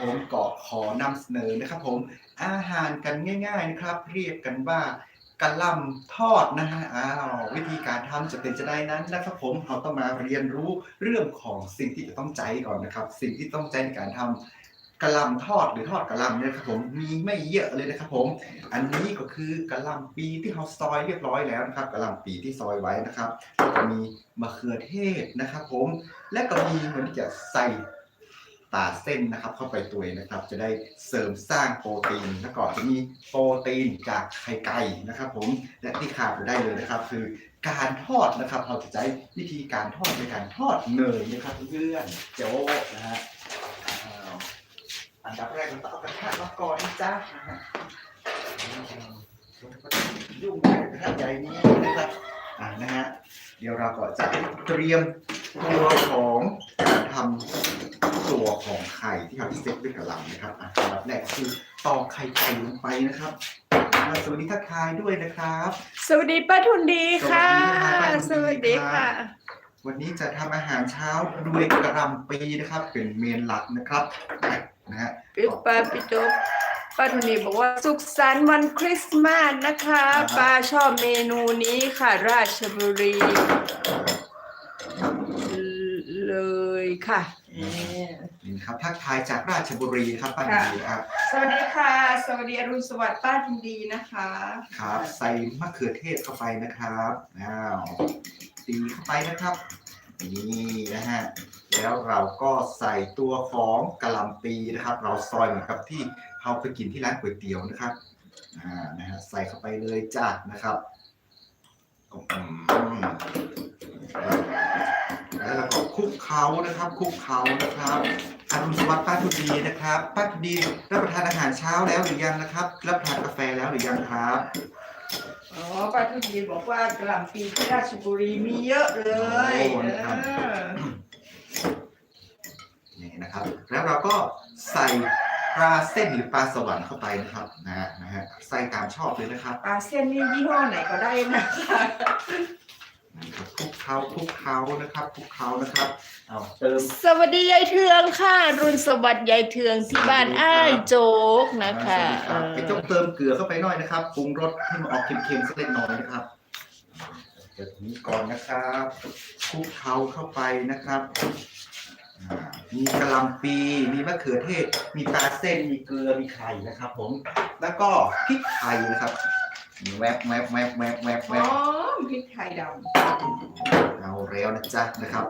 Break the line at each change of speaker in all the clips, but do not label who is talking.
ผมก็ขอนำเสนอนะครับผมอาหารกันง่ายๆนะครับ เรียกกันว่ากะล่ำทอดนะฮะอ้าววิธีการทำจะเป็นจะได้นั้นนะครับผมเราต้องมาเรียนรู้เรื่องของสิ่งที่จะต้องใจก่อนนะครับ สิ่งที่ต้องใจในการทำกะล่ำทอดหรือทอดกะล่ำเนี่ยนะครับผมมีไม่เยอะเลยนะครับผม อันนี้ก็คือกะล่ำปีที่เราซอยเรียบร้อยแล้วนะครับกะล่ำปีที่ซอยไว้นะครับแล้วก็มีมะเขือเทศนะครับผมและก็มีเหมือนจะใส่ ตาเส้นนะครับ เข้าไปตัวนะครับ จะได้เสริมสร้างโปรตีนแล้วก็จะมีโปรตีนจากไข่ไก่นะครับ ผมและที่ขาดไม่ได้เลยนะครับ คือการทอดนะครับ เราจะใช้วิธีการทอดในการทอดเนยนะครับเพื่อนๆโจ๊กนะฮะอันดับแรกเราต้องเอากระทะมาก่อนนะจ๊ะยุ่งใหญ่กระทะใหญ่นี้นะครับอ่านะฮะเดี๋ยวเราก็จะเตรียมตัวของ ทำตัวของไข่ที่เราเซ็ตด้วยกระหล่ำนะครับอะอันดับแรกคือตอกไข่ไก่ลงไปนะครับอ่าสวัสดีทักทายด้วยนะครับ
สวัสดีป้าทุนดีค่ะ
ส
ส
วั
วั
ส
ส
ดี
ดี
ครั
ค่ะ
บวันนี้จะทำอาหารเช้าด้วยกระหล่ำปีนะครับ เป็นเมนหลักนะครับนะฮะ
ปิ๊บป้าปิโจบป้าทุนดีบอกว่าสุขสันต์วันคริสต์มาสนะคะ
อ่าฮะ
ป้าชอบเมนูนี้ค่ะ ราชบุรีเล ยค่ะนี่
นี่นะครับทักทายจากราชบุรีครับป้า
ค่ะ
ดีครับ
สวัสดีค่ะ สวัสดีอรุณสวัสดิ์ป้าทุนดีนะคะ
ครับ ใส่มะเขือเทศเข้าไปนะครับอ้าวตีเข้าไปนะครับ นี่นะฮะแล้วเราก็ใส่ตัวของกะหล่ำปีนะครับ เราซอยเหมือนกับที่เราไปกินที่ร้านก๋วยเตี๋ยวนะครับอ่านะฮะใส่เข้าไปเลยจ้านะครับอืม แล้วเราก็คลุกเคล้านะครับคลุกเคล้านะครับอรุณสวัสดิ์ป้าทุดีนะครับป้าทุดีรับประทานอาหารเช้าแล้วหรือยังนะครับ รับประทานกาแฟแล้วหรือยังครับ
อ๋อป้าทุนดีบอกว่ากระหล่ำปีที่ราชบุรีมีเยอะเลย
โอ้นะครับ
เออ
นี่นะครับ แล้วเราก็ใส่ปลาเส้นหรือปลาสวรรค์เข้าไปนะครับนะฮะนะฮะใส่ตามชอบเลยนะครับ
ปลาเส้นนี่ยี่ห้อไหนก็ได้นะคะ
นะครับคลุกเคล้าคลุกเคล้านะครับคลุกเคล้านะครับเอาเติม
สวัสดียายเทืองค่ะ รุ่นสวัสดิ์ยายเทืองที่บ้านอ้ายโจ๊กนะคะ
อ่าสวัสดีครับไปจงเติมเกลือเข้าไปหน่อยนะครับปรุงรสให้มันออกเค็มๆสักเล็กน้อยนะครับเดี๋ยวนี้ก่อนนะครับคลุกเคล้าเข้าไปนะครับอ่ามีกระหลำปีมีมะเขือเทศ มีปลาเส้นมีเกลือมีไข่นะครับ ผมแล้วก็พริกไทยนะครับ แวบแวบแวบแวบแวบแว
อ๋
บ
อพริกไทยด
เอาแล้วนะจ๊ะนะครับ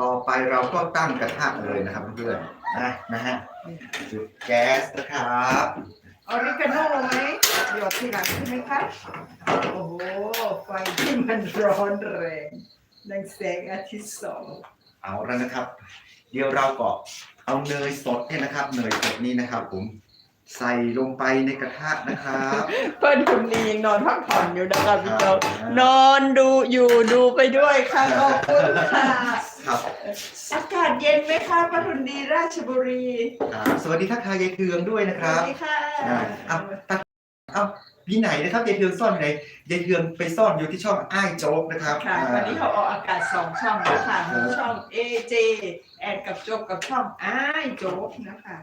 ต่อไปเราก็ตั้งกระทะเลยนะครับเพื่อนๆนะนะฮะจุดแก๊สนะครับำ
ออริกาโน่ไหมหยอดทีหลังใช่ไหมคะโอ้โห ไฟที่มันร้อนแรงดังแสงอาทิตย์สอง
เอาแล้วนะครับ เดี๋ยวเราก็เอาเนยสดเนี่ยนะครับเนยสดนี่นะครับ ผม ใส่ลงไปในกระทะนะครับ
เพื่อนคุณนียังนอนพักผ่อนอยู่นะคะพี่โจ๊ก
ครับ
นอนดูอยู่ดูไปด้วยค่ะขอบคุณค่ะ
ครับ
อากาศเย็นไหมคะปทุมดีราชบุรี
ครับสวัสดีทักทายยายเทืองด้วยนะค
ส
รั
วั
บ
สดีค่ะ
อ่าเอาตัดเอาพี่ไหนนะครับยายเทืองซ่อนอยู่ไหนยายเทืองไปซ่อนอยู่ที่ช่องอ้ายโจ๊กนะครับ
ค่ะ
อ่า
วันนี้เขาออกอากาศสองช่องนะคะมีช่อง AJ แอนกับโจ๊กกับช่องอ้ายโจ๊กนะคะ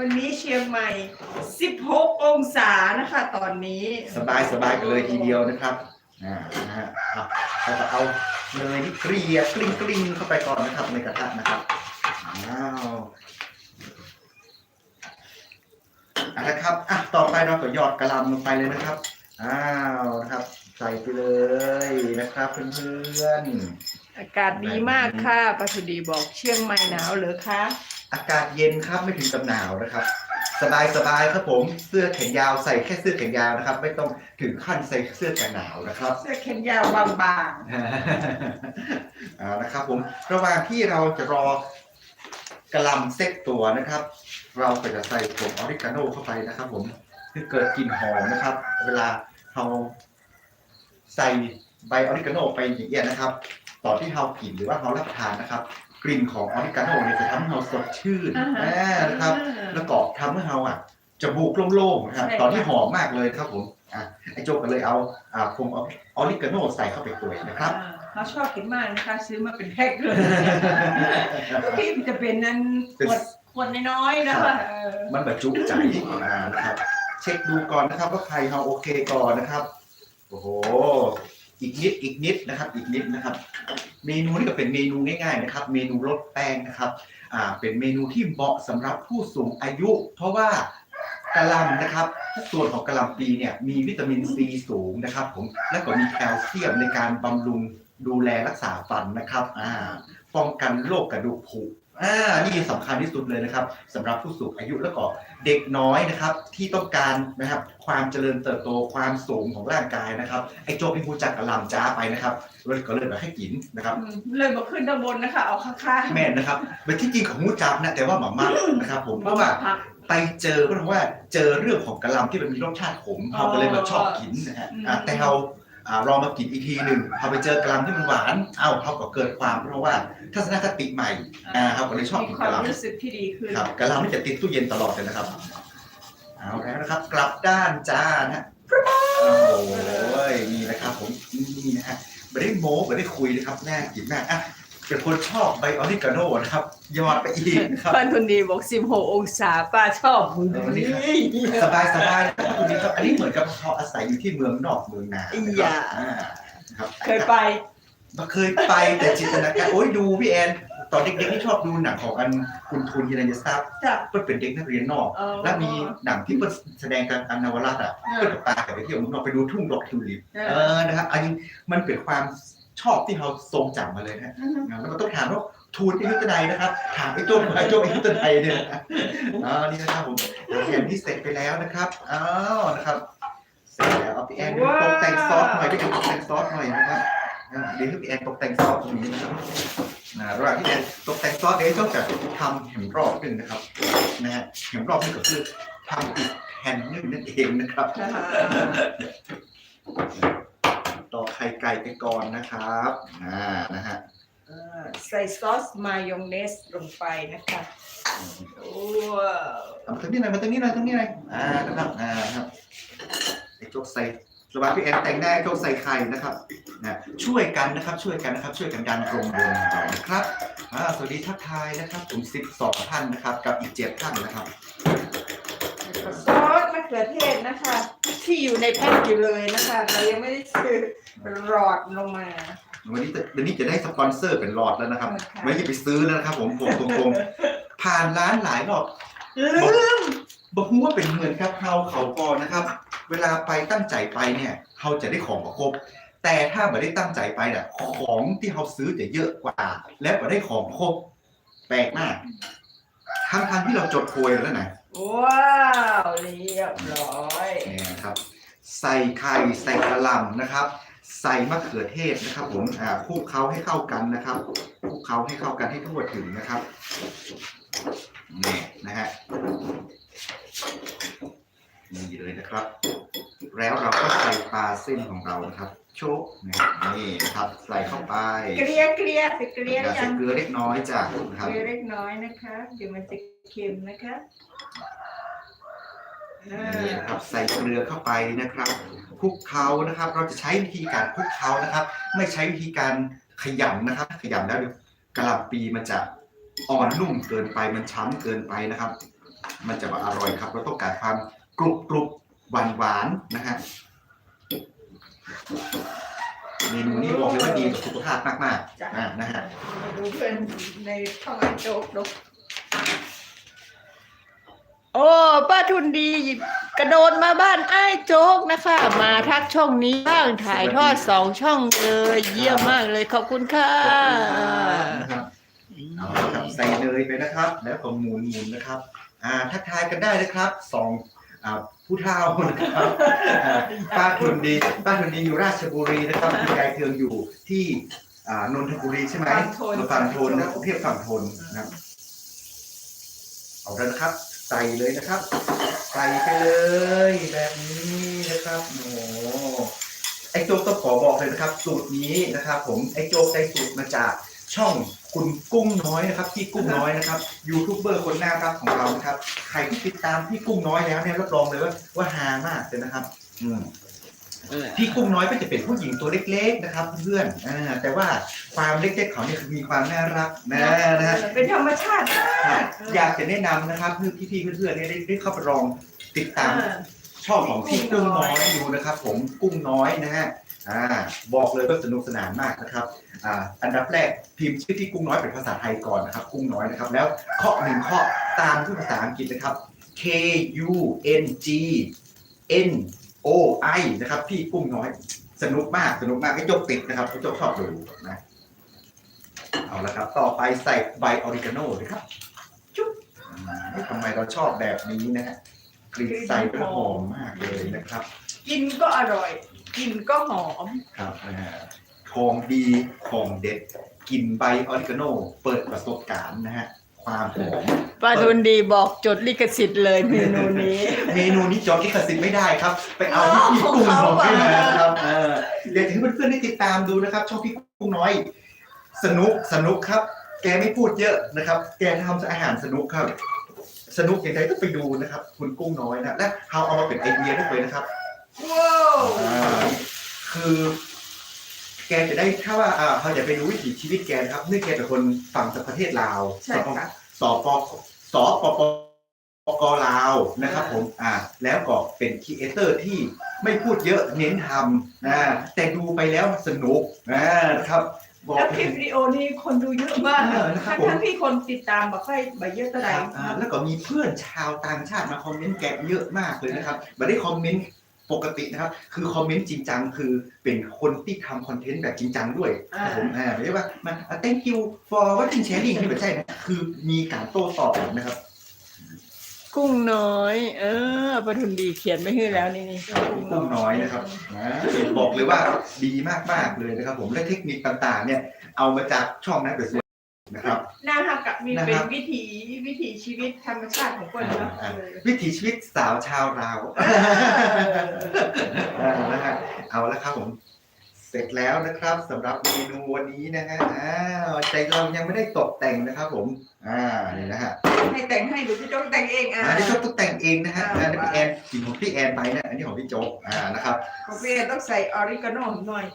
วันนี้เชียงใหม่ 16 องศานะคะตอนนี้
สบายสบายกันเลยทีเดียวนะครับอ่านะฮะเอาเราก็เอาเนยนี่เกลี่ยกลิ้งกลิ้งเข้าไปก่อนนะครับในกระทะนะครับอ้าวเอาละครับอะต่อไปเราก็หยอดกระหลำลงไปเลยนะครับอ้าวนะครับ ใส่ไปเลยนะครับเพื่อนๆ
อากาศดีมากค่ะปทุมดีบอกเชียงใหม่หนาวเหรือคะ
อากาศเย็นครับไม่ถึงกับหนาวนะครับ สบายสบายครับผมเสื้อแขนยาวใส่แค่เสื้อแขนยาวนะครับ ไม่ต้องถึงขั้นใส่เสื้อกันหนาวนะครับ
เสื้อแขนยาวบาง
เอานะครับ ผมระหว่างที่เราจะรอกระหลำเซ็ตตัวนะครับ เราก็จะใส่ผงออริกาโน่เข้าไปนะครับ ผมเพื่อเกิดกลิ่นหอมนะครับ เวลาเราใส่ใบออริกาโน่ไปอย่างเงี้ยนะครับตอนที่เรากินหรือว่าเรารับประทานนะครับก ลิ่นของออริกาโน่เนี่ยจะทำให้เราสดชื่น
ๆอ่าฮะ
อ่านะครับ แล้วก็ทำให้เราอะจมูกโล่งๆนะครับ
ใช่
ตอนที่หอมมากเลยครับผมอะไอโจก็เลยเอาอ่าผงออริกาโน่ใส่เข้าไปตัวนะครับ
อ่าเราชอบกินมากนะคะซื้อมาเป็นแพ็คเลยทุกทีมันจะเป็นนั้นขวดขวดน้อยๆนะคะเออ
มันแบบจุใจอ่านะครับ เช็คดูก่อนนะครับว่าใครเฮาโอเคก่อนนะครับ โอ้โห อีกนิดอีกนิดนะครับอีกนิดนะครับ เมนูนี้ก็เป็นเมนูง่ายๆนะครับ เมนูลดแป้งนะครับอ่าเป็นเมนูที่เหมาะสำหรับผู้สูงอายุ เพราะว่ากะหล่ำนะครับส่วนของกะหล่ำปีเนี่ยมีวิตามินซีสูงนะครับผมและก็มีแคลเซียมในการบำรุงดูแลรักษาฟันนะครับอ่าป้องกันโรคกระดูกผุ อ่านี่สำคัญที่สุดเลยนะครับสำหรับผู้สูงอายุแล้วก็เด็กน้อยนะครับ ที่ต้องการนะครับ ความเจริญเติบโตความสูงของร่างกายนะครับไอ้โจเป็นผู้จักกะหล่ำจ้าไปนะครับก็เลยแบบให้กินนะครับ
อืมเลยมาขึ้นด้านบนนะคะเอาข้างๆ
แม่นนะครับเป็นที่จริงของมูจับนะแต่ว่าหมาม่านะครับ ผมเพราะว่า
พัก
ไปเจอเพราะว่าเจอเรื่องของกะหล่ำที่มันมีรสชาติขม
อ๋อ
เขาก็เลยแบบชอบกินนะฮะ
อืม
อ่าแต่เราอ่า ลองมากินอีกทีหนึ่งพอไปเจอกะล่ำที่มันหวาน เอ้าเขาก็เกิดความเพราะว่าทัศนคติใหม่อ่าเขาก็เลยชอบกิน
ความ
กะลำ
รู้สึกที่ดีขึ้น
ครับกะล่ำนี่จะติดตู้เย็นตลอดเลยนะครับเอาแล้วนะครับ กลับด้านจ้านะฮะโอ้โหนี่นะครับผมนี่นะฮะไม่ได้โม้ไม่ได้คุยนะครับแน่กินมากอะ เป็นคนชอบไบออริกาโน่นะครับยอดไปอีกนะครับ
พันทุนดีบอก16องศาป้าชอบมึง
เออนี่ครับสบายสบายนะครับคุณนี่ครับอันนี้เหมือนกับเขาอาศัยอยู่ที่เมืองนอกเมืองนานะครับอ่านะครับ
เคยไป
มาเคยไปแต่จินตนาการโอ้ยดูพี่แอนตอนเด็กๆที่ชอบดูหนังของอันคุณทุนฮิรัญทรัพย์
จ้ะ
เพิ่นเป็นเด็กนักเรียนนอก
เออ
แล้วมีหนังที่เพิ่นแสดงกันอันนวรัตน์อะ
อ่า
เพิ่นกับปากับไปเที่ยวเมืองนอกไปดูทุ่งดอกทิวลิป
อ่า
เออนะครับอันนี้มันเป็นความ ชอบที่เราทรงจำมาเลยนะ
อืม
แล้วก็ต้องถามว่าทูนอายุตนายนะครับ ถามไอ้โจ้ไอ้โจ้อายุตนายเนี่ยนะอ่านี่นะครับผมแผ่นที่เสร็จไปแล้วนะครับอ้าวนะครับเสร็จแล้วเอาพี่แอนตกแต่งซอสหน่อยพี่แอนตกแต่งซอสหน่อยนะครับอ่าเดี๋ยวให้พี่แอนตกแต่งซอสตรงนี้นะครับอ่าระหว่างที่แอนตกแต่งซอสเดี๋ยวโจ้จะทำแหมรอบหนึ่งนะครับนะฮะแหมรอบหนึงก็คือทำอีกแผ่นหนึงนั่นเองนะครับ ต่อไข่ไก่ไปก่อนนะครับอ่านะฮะ
เออใส่ซอสมายองเนสลงไปนะคะว้าว
เอามาตรงนี้หน่อยมาตรงนี้หน่อยตรงนี้หน่อยอ่านะครับอ่าครับไอ้โจกใส่ระหว่างพี่แอนแต่งหน้าไอ้โจกใส่ไข่นะครับนะช่วยกันนะครับ ช่วยกันนะครับ ช่วยกันดันโรงเรือนของเรานะครับอ่าสวัสดีทักทายนะครับผม12ท่านนะครับ กับอีก7ท่านนะครับ
ซอสมะ เขือเทศนะคะ ที่อยู่ในแพ็คอยู่เลยนะคะ เรายังไม่ได้ซื้อหลอดลงมา
วันนี้จะวันนี้จะได้สปอนเซอร์เป็นหลอดแล้วนะครับ
ค่ะ
ไม่ใช่ไปซื้อแล้วนะครับ ผมผมตรงๆผ่านร้านหลายรอบ
ลืม
บอกว่าเป็นเหมือนครับเฮาเขาก่อนนะครับ เวลาไปตั้งใจไปเนี่ยเฮาจะได้ของมาครบ แต่ถ้าไม่ได้ตั้งใจไปเนี่ยของที่เฮาซื้อจะเยอะกว่า และไม่ได้ของครบ แปลกมากทั้งทางๆที่เราจดโพยแล้วนะ
ว้าวเรียบร้อย
นี่นะครับ ใส่ไข่ใส่กระหล่ำนะครับ ใส่มะเขือเทศนะครับ ผมอ่าคลุกเคล้าให้เข้ากันนะครับคลุกเคล้าให้เข้ากันให้ทั่วถึงนะครับนี่นะฮะ นี่เลยนะครับ แล้วเราก็ใส่ปลาเส้นของเรานะครับ โชกนะครับนี่นะครับใส่เข้าไป
เกลียเกลียใส่เกลีย
อย่า
ยั
ใส่
ง
เกลือเล็กน้อยจ้ะนะค
เก
รับ
ลียเล็กน้อยนะคะเดี๋ยวมันจะเค็มนะคะอ่า
นี่นะครับใส่เกลือเข้าไปนะครับคลุกเคล้านะครับ เราจะใช้วิธีการคลุกเคล้านะครับ ไม่ใช้วิธีการขยำนะครับ ขยำแล้วเดี๋ยวกะหล่ำปีมันจะอ่อนนุ่มเกินไปมันช้ำเกินไปนะครับ มันจะมาอร่อยครับ เราต้องการความ กรุบกรุบหวานหวานๆนะฮะเมนูนี้บอกเลยว่าดีต่อสุขภาพมาก
จ้ะ
ๆอ่านะฮะ
มาดูเพื่อนในช่องไอโจ๊กดูโอ้ป้าทุนดีกระโดดมาบ้านไอ้ายโจ๊กนะคะ มาทักช่องนี้บ้างถ่ายทอดสองช่องเลย เยี่ยมมากเลยขอบคุณค่ะ
นะครับเอาละครับใส่เนยไปนะครับ แล้วก็หมุนหมุนนะครับ อ่าทักทายกันได้นะครับสอง อ่าผู้เฒ่านะครับอ่าป้าทุนดีป้าทุนดีอยู่ราชบุรีนะครับคุณยายเทืองอยู่ที่อ่านนทบุรีใช่ไหม
ฝั่งทน
ฝั่งทนนะกรุงเทพฝั่งทนนะครับเอาแล้วนะครับ ใส่เลยนะครับ ใส่ไปเลยแบบนี้นะครับโอ้โหไอ้โจ๊กต้องขอบอกเลยนะครับ สูตรนี้นะครับ ผมไอ้โจ๊กได้สูตรมาจากช่อง คุณกุ้งน้อยนะครับพี่กุ้งน้อยนะครับยูทูบเบอร์คนน่ารักของเรานะครับใครที่ติดตามพี่กุ้งน้อยแล้วเนี่ยรับรองเลยว่าว่าฮามากเลยนะครับ อืม
เออ
พี่กุ้งน้อยก็จะเป็นผู้หญิงตัวเล็ก ๆ นะครับ เพื่อนๆอ่าแต่ว่าความเล็กๆของเนี่ยคือมีความน่ารักนะนะฮะ
เป็นธรรมชาติมาก
อยากจะแนะนำนะครับเพื่อพี่ๆเพื่อนๆเนี่ยได้ได้เข้าไปลองติดตาม
อ่า
ช่องของพี่กุ้งน้อยดูนะครับ ผมกุ้งน้อยนะฮะอ่าบอกเลยว่าสนุกสนานมากนะครับอ่าอันดับแรกพิมพ์ชื่อพี่กุ้งน้อยเป็นภาษาไทยก่อนนะครับ กุ้งน้อยนะครับ แล้วข้อหนึ่งข้อตามด้วยภาษาอังกฤษนะครับ K U N G N O I นะครับ พี่กุ้งน้อยสนุกมากสนุกมากไอ้โจกติดนะครับไอ้โจกชอบดูนะเอาละครับ ต่อไปใส่ใบออริกาโน่เลยครับจุ๊บทำไมเราชอบแบบนี้นะฮะ กลิ่นใส่ก็หอมมากเลยนะครับ
กินก็อร่อย กินก็หอม
ครับนะฮะของดีของเด็ดกินใบออริกาโน่เปิดประสบการณ์นะฮะความหอม
ป้าทุนดีบอกจดลิขสิทธิ์เลยเมนูนี้
เมนูนี้จอที่กระสินไม่ได้ครับ ไปเอาที่พี่กุ้งน้อยมานะครับเออเดี๋ยวให้เพื่อนๆได้ติดตามดูนะครับ ช่องพี่กุ้งน้อย สนุกสนุกครับ แกไม่พูดเยอะนะครับ แกทำอาหารสนุกครับ สนุกอย่างไรต้องไปดูนะครับ คุณกุ้งน้อยนะและเขาเอามาเป็นไอเดียด้วยนะครับ
ว้าว
อ่าคือ แกจะได้ถ้าว่าอ่าเขาอยากไปดูวิถีชีวิตแกนะครับเนื่องแกเป็นคนฝั่งจากประเทศลาว
ใช่ค่ะ
สปสปปกลาวนะครับ ผม อ่า แล้วก็เป็นครีเอเตอร์ที่ไม่พูดเยอะเน้นทำนะแต่ดูไปแล้วสนุกนะครับ บอก
แล้ว
เล
คลิ
ย
ปวิดีโอนี้คนดูเยอะมาก
เออนะครับ
ทั้ง
ผม
ทั้งที่คนติดตามแบบค่อยใบเยอะเท่าไหร่
ครับอ่าแล้วก็มีเพื่อนชาวต่างชาติมาคอมเมนต์แกเยอะมากเลยนะครับไม่ได้คอมเมนต์ปกตินะครับ คือคอมเมนต์จริงจังคือเป็นคนที่ทำคอนเทนต์แบบจริงจังด้วยครับผมอ่าไม่ใช่ว่ามัน thank you for watching sharing นี่ไม่ใช่นะ คือมีการโต้ตอบนะครับ
กุ้งน้อย เออป้าทุนดีเขียนไม่ให้แล้วนี่นี่
กุ้งน้อยนะครับนะบอกเลยว่าดีมากๆเลยนะครับ ผมและเทคนิคต่างๆ เนี่ย เอามาจากช่องนักเดือดนะครับ
หน้าฮักกับมี
นะ
เป็
คนรับ
วิถีวิถีชีวิตธรรมชาติของคนเนาะ
อ่า
เออ
วิถีชีวิตสาวชาวลาว อ่านะฮะเอาละครับผม เสร็จแล้วนะครับสำหรับเมนูวันนี้นะฮะอ้าวใจเรายังไม่ได้ตกแต่งนะครับผมอ่านี่นะฮะ
ให้แต่งให้หรือจะต้องแต่งเองอะ
อันนี้ชอบตกแต่งเองนะฮะ
อ่า
อันนี้พี่แอนกินของพี่แอนไปนะอันนี้ของพี่โจ๊กอ่านะครับ
ของพี่เอต้องใส่ออริกาโน่หน่อย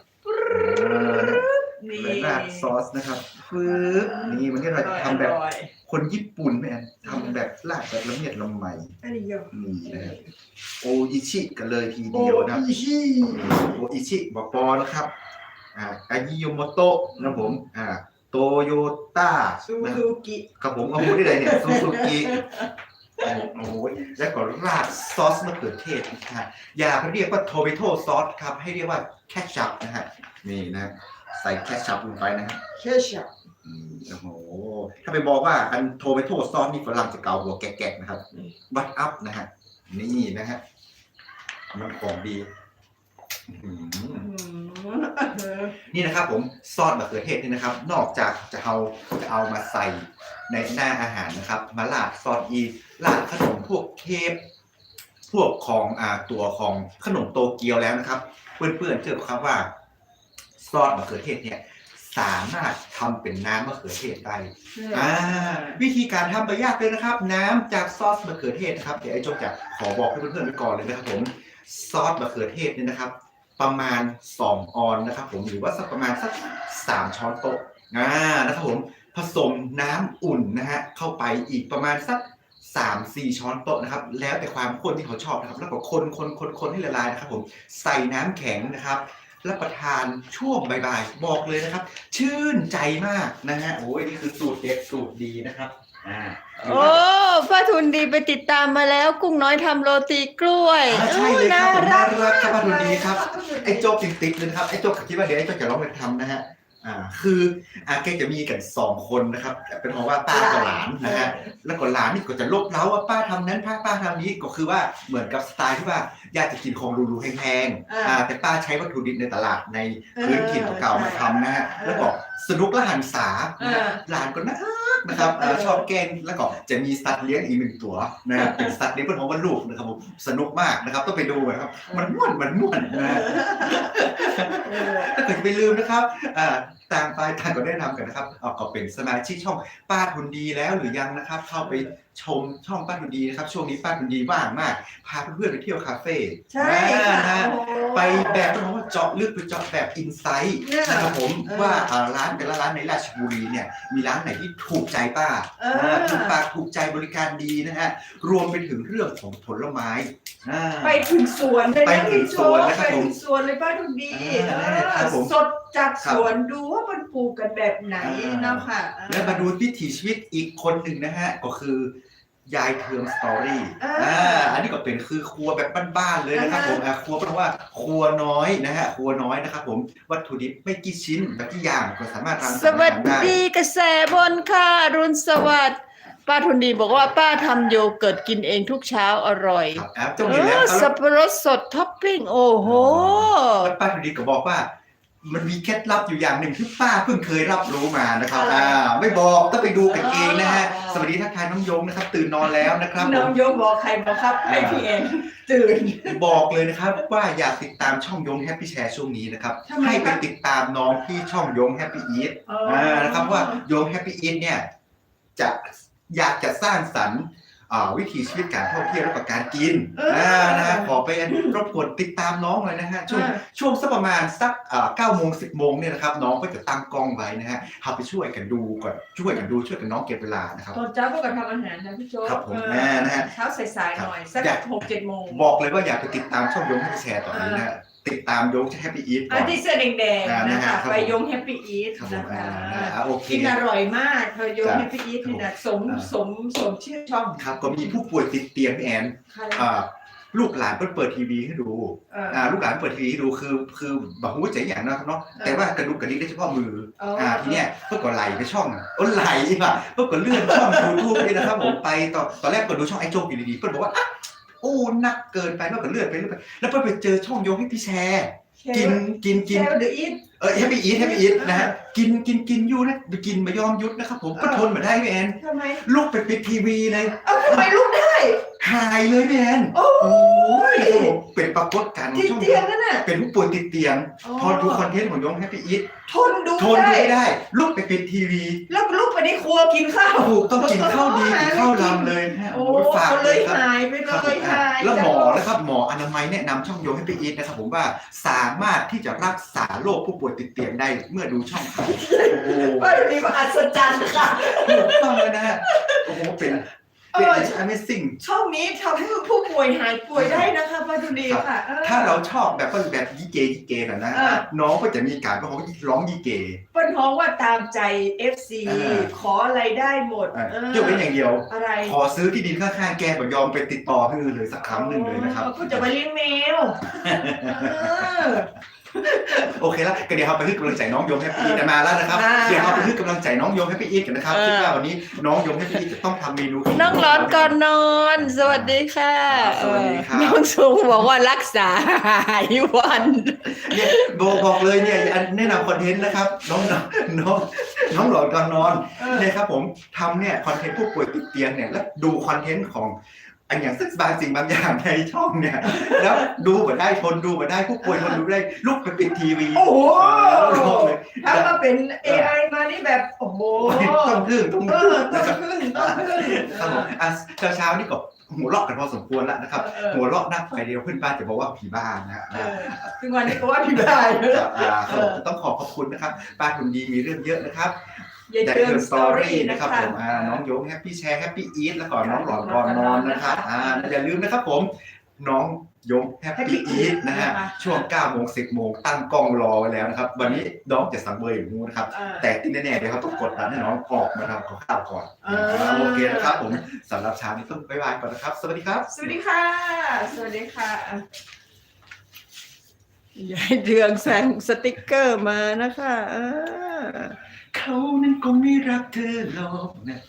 นี่
เหมือนราดซอสนะครับปึ๊บนี่วันนี้เราจะทำแบบ
อร่อย
คนญี่ปุ่นแม่นทำแบบราดแบบละเมียดละไม
อันนี้เยอะ
นี่นะครับโออิชิกันเลยทีเดียวนะ
โอ้ย
โออิชิบอกปอนะครับอ่าอายิโยโมโตะนะผมอ่าโตโยต้า
ซู
นะ
ซูกิ
ครับผมเอาพูดได้เลยเนี่ยซูซูกิโอ้โหแล้วก็ราดซอสมะเขือเทศนะฮะอย่าไปเรียกว่าโทเมโตซอสครับ ให้เรียกว่าแคชชัพนะฮะ นี่นะ ใส่แคชชัพลงไปนะฮะ
เคชัพ
อืมโอ้โห ถ้าไปบอกว่าอันโทเมโตซอสนี่ฝรั่งจะเกาหัวแกะๆนะครับวัดอัพนะฮะ นี่นะฮะ มันของดีอื้อหือ นี่นะครับผมซอสมะเขือเทศนี่นะครับ นอกจากจะเอาจะเอามาใส่ในหน้าอาหารนะครับ มาลาดซอสอีลาดขนมพวกเคปพวกของอ่าตัวของขนมโตเกียวแล้วนะครับ เพื่อนๆเชื่อไหมครับว่า ซอสมะเขือเทศเนี่ยสามารถทำเป็นน้ำมะเขือเทศได้อ่าวิธีการทำไม่ยากเลยนะครับ น้ำจากซอสมะเขือเทศนะครับเดี๋ยวไอ้โจงจะขอบอกให้เพื่อนๆไว้ก่อนเลยนะครับผมซอสมะเขือเทศเนี่ยนะครับ ประมาณ 2 ออนนะครับ ผมหรือว่าสักประมาณสัก3ช้อนโต๊ะอ่านะครับผมผสมน้ำอุ่นนะฮะเข้าไปอีกประมาณสัก3 4ช้อนโต๊ะนะครับ แล้วแต่ความข้นที่เขาชอบนะครับ แล้วก็คนคนคนคนให้ละลายนะครับ ผมใส่น้ำแข็งนะครับ รับประทานช่วงบ่ายๆ บอกเลยนะครับ ชื่นใจมากนะฮะโอ้ยนี่คือสูตรเด็ดสูตรดีนะครับอ่า
โอ้ป้าทุนดีไปติดตามมาแล้ว กุ้งน้อยทำโรตีกล้วย
อ่าใช่เลยครับผม
น่า
น่า
รัก
รักครับมาดูดีครับ ไอ้โจ๊กติดๆเลยนะครับไอ้โจ๊กคิดว่าเดี๋ยวไอ้โจ๊กจะร้องไปทำนะฮะอ่าคืออ่าแกจะมีกันสองคนนะครับเป็นเพราะว่าป้ากับหลานนะฮะแล้วก็หลานนี่ก็จะลบเล้าว่าป้าทำนั้นป้าป้าทำนี้ก็คือว่าเหมือนกับสไตล์ที่ว่า อยากจะกินของหรูๆแพงๆอ่าแต่ป้าใช้วัตถุดิบในตลาดในพื้นถิ่นเก่าๆมาทำนะฮะแล้วก็สนุกและหันษานะฮะหลานก็น่ารักนะครับเอ่อชอบแกล้งแล้วก็จะมีสัตว์เลี้ยงอีกหนึ่งตัวนะฮะเป็นสัตว์เลี้ยงเป็นของว่าลูกนะครับผมสนุกมากนะครับต้องไปดูนะครับ มันม่วนมันม่วนนะฮะ ถ้าเกิดจะไปลืมนะครับอ่าต่างฝ่ายต่างก็ได้นำกันนะครับเอาก็เป็นสมาชิกช่องป้าทุนดีแล้วหรือยังนะครับ เข้าไปชมช่องป้าทุนดีนะครับ ช่วงนี้ป้าทุนดีว่างมาก พาเพื่อนๆไปเที่ยวคาเฟ่
ใช่ค่ะ
นะฮะ
โอ้โห
ไปแบบต้องบอกว่าเจาะลึกไปเจาะแบบอินไซต์
เนี่ย
นะครับผม
เออ
ว่าอ่าร้านแต่ละร้านในราชบุรีเนี่ยมีร้านไหนที่ถูกใจป้า
เอออ่า
ถูกปากถูกใจบริการดีนะฮะรวมไปถึงเรื่องของผลไม้อ่า
ไปถึงสวนเลย
ไป
นะ
ถึง
พี่โจ
สวนนะครับ
ไป
ผม
ถึงสวนเลยป้าทุกดี
อ่า
เออ
ครับผม
สดจาก
ครั
ส
บ
วนดูว่ามันปลูกกันแบบไหน
อ่า
เนาะค่ะ
แล้วมาดูวิถีชีวิตอีกคนหนึ่งนะฮะก็คือ ยายเทืองสตอรี่
อ่า
อ่าอันนี้ก็เป็นคือครัวแบบบ้านๆเลยนะครับ
อ่า
ผมอ่าครัวเพราะว่าครัวน้อยนะฮะครัวน้อยนะครับผมวัตถุดิบไม่กี่ชิ้นแบบกี่อย่างก็สามารถรัง
สวัสดีกระแสบนค่ะรุนสวัสดิ์ป้าทุนดีบอกว่าป้าทำโยเกิร์ตกินเองทุกเช้าอร่อย
ครับอ่าเจ้า
เอ
นี้แล้ว
อ
ครับ
สับปะรดสดท็อปปิ้งโอ้โห
แล้วป้าทุดีก็บอกว่า มันมีเคล็ดลับอยู่อย่างหนึ่งที่ป้าเพิ่งเคยรับรู้มานะครับ
อะไร
อ่าไม่บอกต้องไปดูกันเองนะฮะ
อ๋อ
สวัสดีทักทายน้องยงนะครับ ตื่นนอนแล้วนะครับผ
น้อง
ม
โยมบอกใครบอกครับให้พี่เองตื่น
บอกเลยนะครับว่าอยากติดตามช่องยงแฮปปี้แชร์ช่วงนี้นะครับ
ทำไม
ให้ไป
ครับ
ติดตามน้องที่ช่องยงแฮปปี้อีท
อ๋ออ่
อ่านะครับว่าโยงแฮปปี้อีทเนี่ยจะอยากจะสร้างสรรค์อ่า วิถีชีวิตการท่องเที่ยวและก็การกิน
เอออ่า
นะฮะขอไปรบกวนติดตามน้องเลยนะฮะช่วง
อ่า
ช่วงสักประมาณสักเก้าโมงสิบโมงเนี่ยนะครับน้องก็จะตั้งกล้องไว้นะฮะเอาไปช่วยกันดูก่อนช่วยกันดูช่วยกันน้องเก็บเวลานะครับ
ตอนเช้าพวกกันทำอาหารนะพี่โจ๊ก
ครับผม
เออ
แม่นะฮะ
เช้าสายๆหน่อยสัก
อยาก
หกเจ็ดโมง
บอกเลยว่าอยากไปติดตามช่องยงแฮปปี้แชร์ตอนนี้นะฮะ ติดตามยงแฮปปี้อีทก่
อั
อนน
ที่เสื้อแดง
อ่า
ๆ
นะ
นะ
ฮะ
คะ
ครับ
ไปยงแฮปปี้อีท
ครับผม
นะ
อ่า
คะ
อ่าโอเค
กินอร่อยมากเธอยง
ครับ
แฮปปี้อีทนี่นะสม
อ่า
สมสมชื่อช่อง
ครับก็มีผู้ป่วยติดเตียงพี่แอน
ใคร
อ่าลูกหลานเปิดเปิดทีวีให้ดู
เออ
อ่าลูกหลานเปิดทีวีให้ดูคือคือแบบหูใจอย่างนะครับเนาะ
เออ
แต่ว่ากระดูกกระดิกได้เฉพาะมือ
อ๋ออ่
อ่าทีเนี้ยเพื่อก็ไหลไปช่องโอ้ไหลป่ะเพื่อก็เลื่อนช่องยูทูบนี่นะครับผมไปตอนตอนแรกก็ดูช่องไอ้โจ๊กอยู่ดีๆเพื่อนบอกว่าอะ โอ้หนักเกินไปแล้วก็เลื่อนไปเลื่อนไปแล้วเพื่อนไปเจอช่องโยงให้พี่แชร์กินกิน
กิ
กิ
น
น
เดอะอีท
เออแฮปปี้อีทแฮปปี้อีทนะฮะกินกินกินอยู่นะไปกินมายอมยุดนะครับผมก็
เออ
ทนมาได้พี่แอน
ทำไม
ลูกไปปิดทีวีเลย
เอ้าทำไมลุกได้
หายเลยพี่แอน
โอ้
โอ้ยเป็นปรากฏการณ์
ที่
ช่อง
เตียงนั่นน่ะ
เป็นผู้ป่วยติดเตียงพอดูคอนเทนต์ของยงแฮปปี้อีท
ทนดู
ทนดู
ได้
ไม่ได้ลูกไปปิดทีวี
แล้วลุกไปในครัวกินข้าว
ถูกต้องกินข้าวดีกินข้าวลำเลยนะฮะ
โอ้
โอ้ยฝาก
เขา
เล
เลยย
ครับ
หายไป
ครับ
เล
ผม
ย
อะ
หาย
แล้วหมอ
จาก
นะครับหมออนามัยแนะนำช่องโยงให้ไปอีทนะครับผมว่าสามารถที่จะรักษาโรคผู้ป่วยติดเตียงได้เมื่อดูช่องเขาโอ้โห
ว่าดีว่าอัศจรรย์ค่ะ
ถูกต้องเลยนะฮะโอ้โหเป็น
เอ
เป็น
อ
Amazing
ช่องนี้ทำให้ผู้ป่วยหายป่วยได้นะคะป้าดูดีค่ะออ
ถ้าเราชอบแบบว่าแบบยีเกยีเกหน่อยนะ
เออ
น้องก็จะมีการร้องร้องยีเก
เปิ้ลฮ้องว่าตามใจ FC
เออ
ขออะไรได้หมด
อะ
เออย
กเว้นอย่างเดียว
อะไร
ขอซื้อที่ดินข้างๆแกแบบยอมไปติดต่อให้เลยสักครั้งหนึ่งเลยนะครับ
ก็จะมาเลี้ยงแมวเออ
โอเคแล้วก็เดี๋ยวเราไปให้กำลังใจน้องยงแฮปปี้อีทมาแล้วนะครับ
อ่า
เดี๋ยวเราไปให้กำลังใจน้องยงแฮปปี้อีทกันนะครับ
เออ
คิดว่าวันนี้น้องยงแฮปปี้อีทจะต้องทำเมนู
น้องร้อนก่อนนอน สวัสดีค่ะ
สวัสดีครับ
น้องสูงบอกว่ารักษาหายวัน
เนี่ยบอกบอกเลยเนี่ยอันแนะนำคอนเทนต์นะครับ น้องน้องน้องน้องหลอดก่อนนอน
เออ
เนี่ยครับผมทำเนี่ยคอนเทนต์ผู้ป่วยติดเตียงเนี่ยแล้วดูคอนเทนต์ของ อันอย่างสักบางสิ่งบางอย่างในช่องเนี่ย แล้วดูมาได้ทนดูมาได้ผู้ป่วยทนดูได้ลุกไปปิดทีวี
โอ้โห
เออเลย
ถ้ามาเป็น AI มานี่แบบโอ้โห
ต้องพึ่งต้อง
เอ
พึ่ง
อต้อ
นะ
ง
ครับ
พึ่งต้องพึ่ง
ครับผมอะเช้าเช้าๆนี่ก็หัวเราะกันพอสมควรแล้วนะครับ
เออ
หัวเราะหน้าไปเดียวเพื่อนบ้านจะบอกว่าผีบ้านนะฮะ
เออซึ่งวันนี้ก็ว่าพี่บายเลย
ครับอ่าครับผม
เออ
ต้องขอบขอบคุณนะครับป้าทุนดีมีเรื่องเยอะนะครับ
ยาย
แต่
เตือน
เกิน
ส
ส
ต
ต
อ
อ
รี่
รี่
นะ
นะครับ
คะ
ผมอ่าน้องโยงแฮปปี้แชร์แฮปปี้อีทแล้วก็น้องหลอนก่อนนอนนะครับอ่าอย่าลืมนะครับผมน้องโยงแฮปปี้อีทนะฮะช่วง9โมง10โมงตั้งกล้องรอไว้แล้วนะครับ วันนี้น้องจะสั่งเบอร์อย่างงูนะครับ
เออ
แต่ที่แน่ๆเดี๋ยวเขาต้องกดดันให้น้องออกมาทำกับข้าวก่อน
เออ
โอเคนะครับผมสำหรับเช้านี้ต้องบ๊ายบายก่อนนะครับ สวัสดีครับ
สวัสดีค่ะ สวัสดีค่ะ
ยายเดืองแสงสติกเกอร์มานะคะเออ
เขานั้นคงไม่รักเธอหรอกนะ